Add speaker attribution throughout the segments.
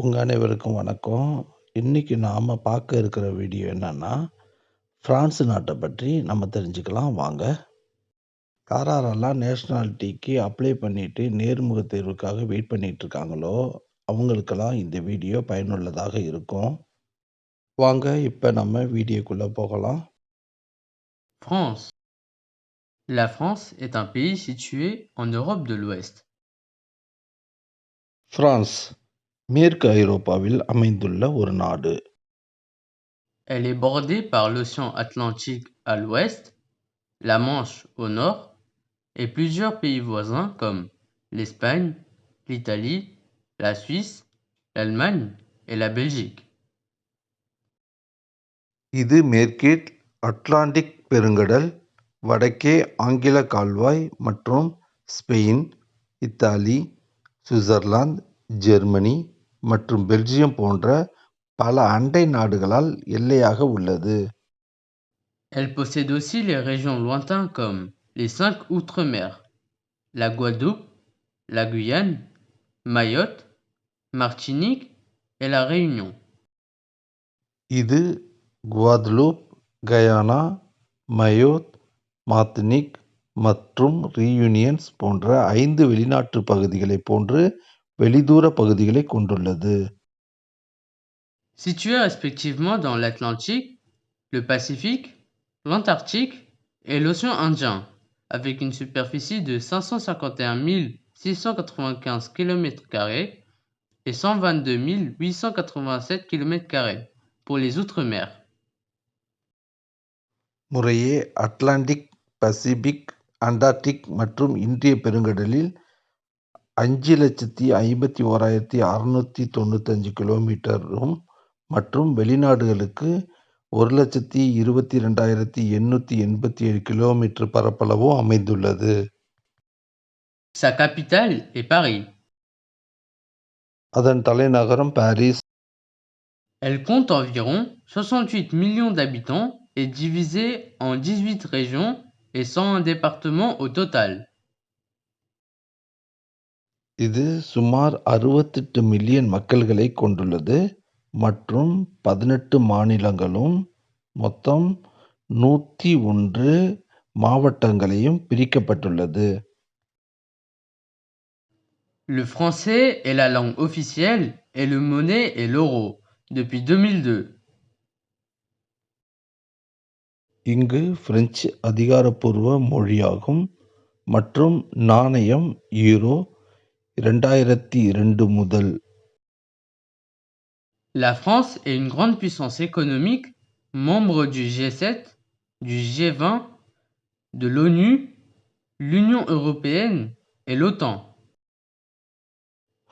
Speaker 1: உங்கள் அனைவருக்கும் வணக்கம். இன்றைக்கி நாம் பார்க்க இருக்கிற வீடியோ என்னென்னா ஃப்ரான்ஸ் நாட்டை பற்றி நம்ம தெரிஞ்சுக்கலாம். வாங்க. யாரெல்லாம் நேஷ்னாலிட்டிக்கு அப்ளை பண்ணிவிட்டு நேர்முக தேர்வுக்காக வெயிட் பண்ணிகிட்டு இருக்காங்களோ அவங்களுக்கெல்லாம் இந்த வீடியோ பயனுள்ளதாக இருக்கும். வாங்க இப்போ நம்ம வீடியோக்குள்ளே போகலாம்.
Speaker 2: France. La France est un pays situé en Europe de l'Ouest.
Speaker 1: France மேற்கு ஐரோப்பாவில் அமைந்துள்ள ஒரு நாடு
Speaker 2: Elle est bordée par l'océan Atlantique à l'ouest, la Manche au nord et plusieurs pays voisins comme l'Espagne, l'Italie, la Suisse, l'Allemagne et la Belgique.
Speaker 1: இது மேற்கே அட்லாண்டிக் பெருங்கடல் வடக்கே ஆங்கில கால்வாய் மற்றும் ஸ்பெயின் இத்தாலி சுவிட்சர்லாந்து ஜெர்மனி மற்றும் பெல்ஜியம் போன்ற பல அண்டை நாடுகளால் எல்லையாக உள்ளது
Speaker 2: Elle possède aussi les régions lointaines comme les cinq outre-mer, la Guadeloupe, la Guyane, Mayotte, Martinique et la Réunion.
Speaker 1: இது குவாதலூப் கயானா மயோத் மார்த்தினிக் மற்றும் ரீயூனியன்ஸ் போன்ற ஐந்து வெளிநாட்டு பகுதிகளைப் போன்று வெளிதூர பகுதிகளை கொண்டுள்ளது
Speaker 2: Situés respectivement dans l'Atlantique, le Pacifique, l'Antarctique et l'océan Indien, avec une superficie de 551 695 km et 122 887 km pour les Outre-mer.
Speaker 1: முறையே அட்லாண்டிக் பசிபிக் அண்டார்டிக் மற்றும் இந்திய பெருங்கடலில் அஞ்சு லட்சத்தி ஐம்பத்தி ஓராயிரத்தி அறுநூற்றி தொண்ணூத்தஞ்சு கிலோமீட்டரும் மற்றும் வெளிநாடுகளுக்கு ஒரு லட்சத்தி இருபத்தி ரெண்டாயிரத்தி எண்ணூற்றி எண்பத்தி ஏழு கிலோமீட்டர் பரப்பளவும் அமைந்துள்ளது
Speaker 2: Sa capitale est Paris.
Speaker 1: அதன் தலைநகரம் Paris
Speaker 2: Elle compte environ 68 millions d'habitants et divisée en 18 régions et 101 départements au total.
Speaker 1: இது சுமார் அறுபத்தெட்டு மில்லியன் மக்கள்களை கொண்டுள்ளது மற்றும் பதினெட்டு மாநிலங்களும் மொத்தம் நூற்றி ஒன்று மாவட்டங்களையும் பிரிக்கப்பட்டுள்ளது
Speaker 2: Le français est la langue officielle et le monnaie est l'euro depuis 2002.
Speaker 1: இங்கு பிரெஞ்சு அதிகாரப்பூர்வ மொழியாகும் மற்றும் நாணயம் யூரோ இரண்டாயிரத்தி இரண்டு முதல்.
Speaker 2: La France est une grande puissance économique, membre du G7, du G20, de l'ONU, l'Union européenne et l'OTAN.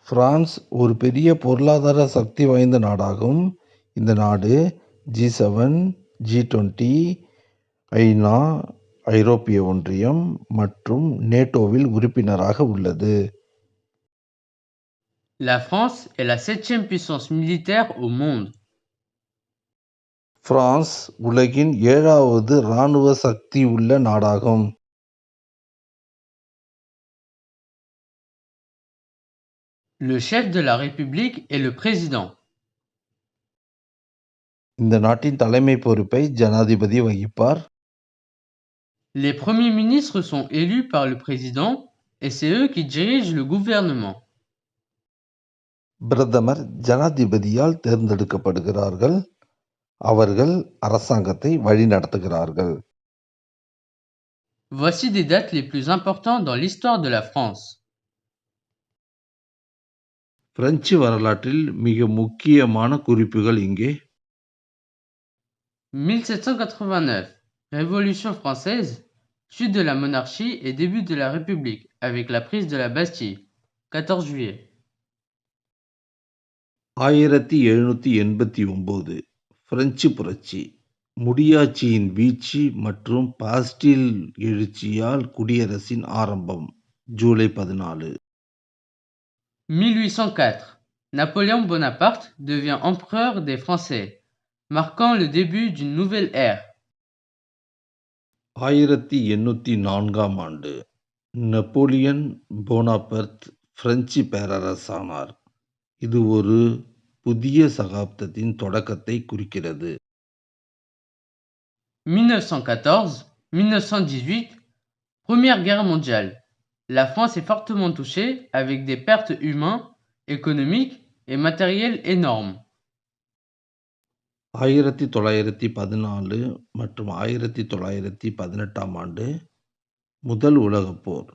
Speaker 1: France ஒரு பெரிய பொருளாதார சக்தி வாய்ந்த நாடாகும். இந்த நாடு ஜி செவன் ஜி டுவெண்ட்டி ஐநா ஐரோப்பிய ஒன்றியம் மற்றும் நேட்டோவில் உறுப்பினராக உள்ளது.
Speaker 2: La France est la septième puissance militaire au monde.
Speaker 1: France உலகின் ஏழாவது இராணுவ சக்தி உள்ள நாடாகும்
Speaker 2: Le chef de la République est le président.
Speaker 1: இந்த நாட்டின் தலைமை பொறுப்பை ஜனாதிபதி வகிப்பார்
Speaker 2: Les premiers ministres sont élus par le président et c'est eux qui dirigent le gouvernement.
Speaker 1: பிரதமர் ஜனாதிபதியால் தேர்ந்தெடுக்கப்படுகிறார்கள் அவர்கள் அரசாங்கத்தை வழிநடத்துகிறார்கள்
Speaker 2: Voici des dates les plus importantes dans l'histoire de la France.
Speaker 1: French வரலாற்றில் மிக முக்கியமான குறிப்புகள் இங்கே
Speaker 2: 1789, Révolution française, chute de la monarchie et début de la République avec la prise de la Bastille, 14 juillet.
Speaker 1: ஆயிரத்தி எழுநூற்றி எண்பத்தி ஒம்பது பிரெஞ்சு புரட்சி. முடியாட்சியின் வீழ்ச்சி மற்றும் பாஸ்டில் எழுச்சியால் குடியரசின் ஆரம்பம் ஜூலை பதினாலு.
Speaker 2: 1804, Napoléon Bonaparte devient empereur des Français, marquant le début d'une nouvelle ère.
Speaker 1: ஆயிரத்தி எண்ணூற்றி நான்காம் ஆண்டு நெப்போலியன் போனாபர்த் பிரெஞ்சு பேரரசானார். இது ஒரு புதிய சகாப்தத்தின் தொடக்கத்தை குறிக்கிறது
Speaker 2: 1914-1918, Première Guerre mondiale. La France est fortement touchée avec des pertes humaines, économiques et matérielles énormes.
Speaker 1: ஆயிரத்தி தொள்ளாயிரத்தி பதினாலு மற்றும் ஆயிரத்தி தொள்ளாயிரத்தி பதினெட்டாம் ஆண்டு முதல் உலகப் போர்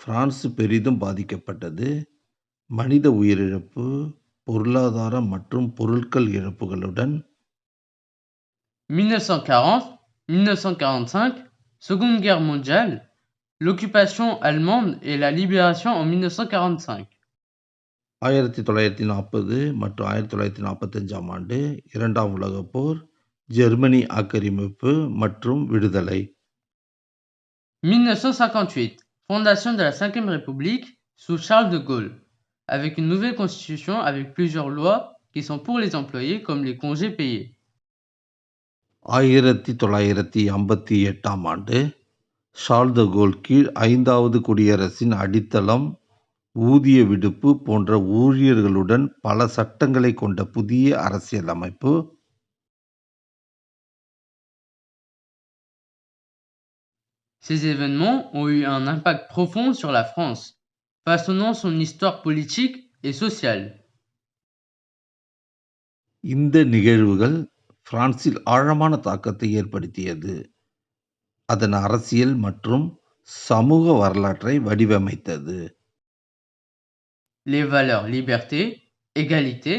Speaker 1: பிரான்ஸ் பெரிதும் பாதிக்கப்பட்டது மனித உயிரிழப்பு பொருளாதார மற்றும் பொருட்கள் இழப்புகளுடன்
Speaker 2: 1940-1945, Seconde Guerre mondiale, l'occupation allemande et la libération en 1945.
Speaker 1: ஆயிரத்தி தொள்ளாயிரத்தி நாற்பது மற்றும் ஆயிரத்தி தொள்ளாயிரத்தி நாற்பத்தஞ்சாம் ஆண்டு இரண்டாம் உலகப் போர் ஜெர்மனி ஆக்கிரமிப்பு மற்றும் விடுதலை
Speaker 2: 1958, fondation de la Cinquième République sous Charles de Gaulle, avec une nouvelle constitution avec plusieurs lois qui sont pour les employés comme les congés payés.
Speaker 1: ஆயிரத்தி தொள்ளாயிரத்தி ஐம்பத்தி எட்டாம் ஆண்டு ஷார்ல் த கோல் கீழ் ஐந்தாவது குடியரசின் அடித்தளம் ஊதிய விடுப்பு போன்ற ஊழியர்களுடன் பல சட்டங்களை கொண்ட புதிய அரசியலமைப்பு
Speaker 2: Ces événements ont eu un impact profond sur la France, Façonnant son histoire politique et sociale.
Speaker 1: இந்த நிகழ்வுகள் பிரான்சில் ஆழமான தாக்கத்தை ஏற்படுத்தியது அதன் அரசியல் மற்றும் சமூக வரலாற்றை வடிவமைத்தது
Speaker 2: Les valeurs liberté, égalité,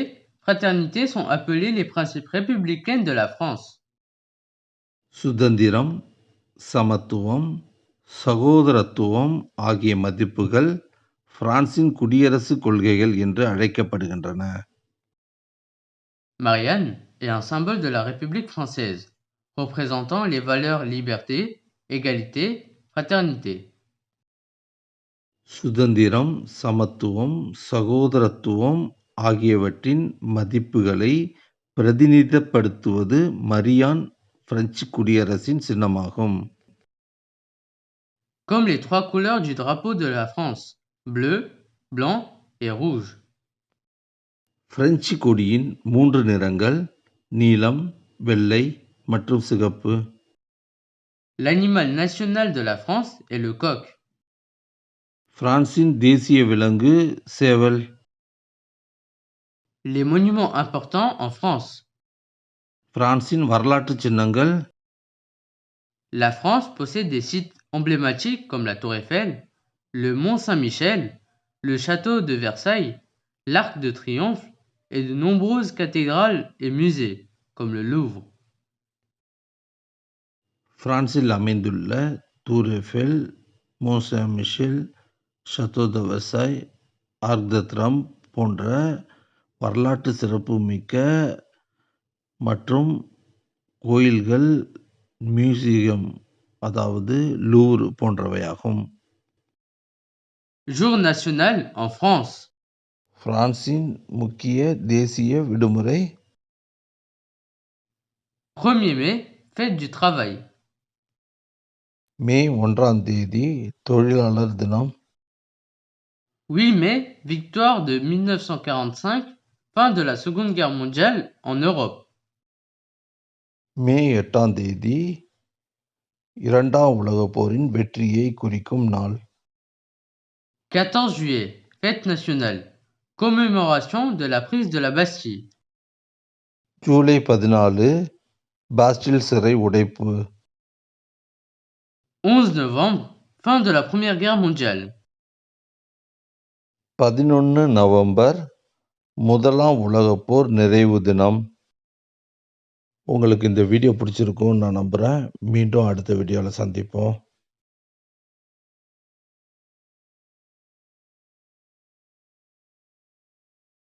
Speaker 2: fraternité sont appelées les principes républicains de la France.
Speaker 1: சுதந்திரம் சமத்துவம் சகோதரத்துவம் ஆகிய மதிப்புகள் பிரான்சின் குடியரசு கொள்கைகள் என்று அழைக்கப்படுகின்றன
Speaker 2: Marianne est un symbole de la République française, représentant les valeurs liberté, égalité, fraternité.
Speaker 1: சுதந்திரம் சமத்துவம் சகோதரத்துவம் ஆகியவற்றின் மதிப்புகளை பிரதிநிதித்துவப்படுத்துவது மரியான் பிரெஞ்சு குடியரசின் சின்னமாகும்
Speaker 2: Comme les trois couleurs du drapeau de la France, bleu, blanc et rouge.
Speaker 1: French கொடியின் மூன்று நிறங்கள் நீலம் வெள்ளை மற்றும் சிகப்பு
Speaker 2: L'animal national de la France est le coq.
Speaker 1: பிரான்சின் தேசிய விலங்கு சேவல்
Speaker 2: Les monuments importants en France.
Speaker 1: பிரான்சின் வரலாற்று சின்னங்கள்
Speaker 2: La France possède des sites emblématiques comme la Tour Eiffel, le Mont Saint-Michel, le Château de Versailles, l'Arc de Triomphe et de nombreuses cathédrales et musées comme le Louvre.
Speaker 1: பிரான்சில் அமைந்துள்ள தூர் எஃபெல் மோசன் மிஷில் ஷத்தோ த வெர்சாய் ஆர்க் த த்ரம் போன்ற வரலாற்று சிறப்புமிக்க மற்றும் கோயில்கள் மியூசியம் அதாவது லூர் போன்றவையாகும்
Speaker 2: Jour national en France.
Speaker 1: பிரான்சின் முக்கிய தேசிய விடுமுறை
Speaker 2: 1er mai, fête du travail.
Speaker 1: மே ஒன்றாம் தேதி தொழிலாளர் தினம்
Speaker 2: 8 mai, victoire de 1945, fin de la Seconde Guerre mondiale en Europe.
Speaker 1: மே எட்டாம் தேதி இரண்டாம் உலகப் போரின் வெற்றியை குறிக்கும் நாள்
Speaker 2: 14 juillet, fête nationale. Commémoration de la prise de la Bastille.
Speaker 1: July பதினாலு பாஸ்டில் சிறை உடைப்பு
Speaker 2: 11 novembre, fin de la Première Guerre mondiale.
Speaker 1: பதினொன்று நவம்பர் முதலாம் உலகப் போர் நிறைவு தினம் உங்களுக்கு இந்த வீடியோ பிடிச்சிருக்கும்னு நான் நம்புகிறேன் மீண்டும் அடுத்த வீடியோவில் சந்திப்போம்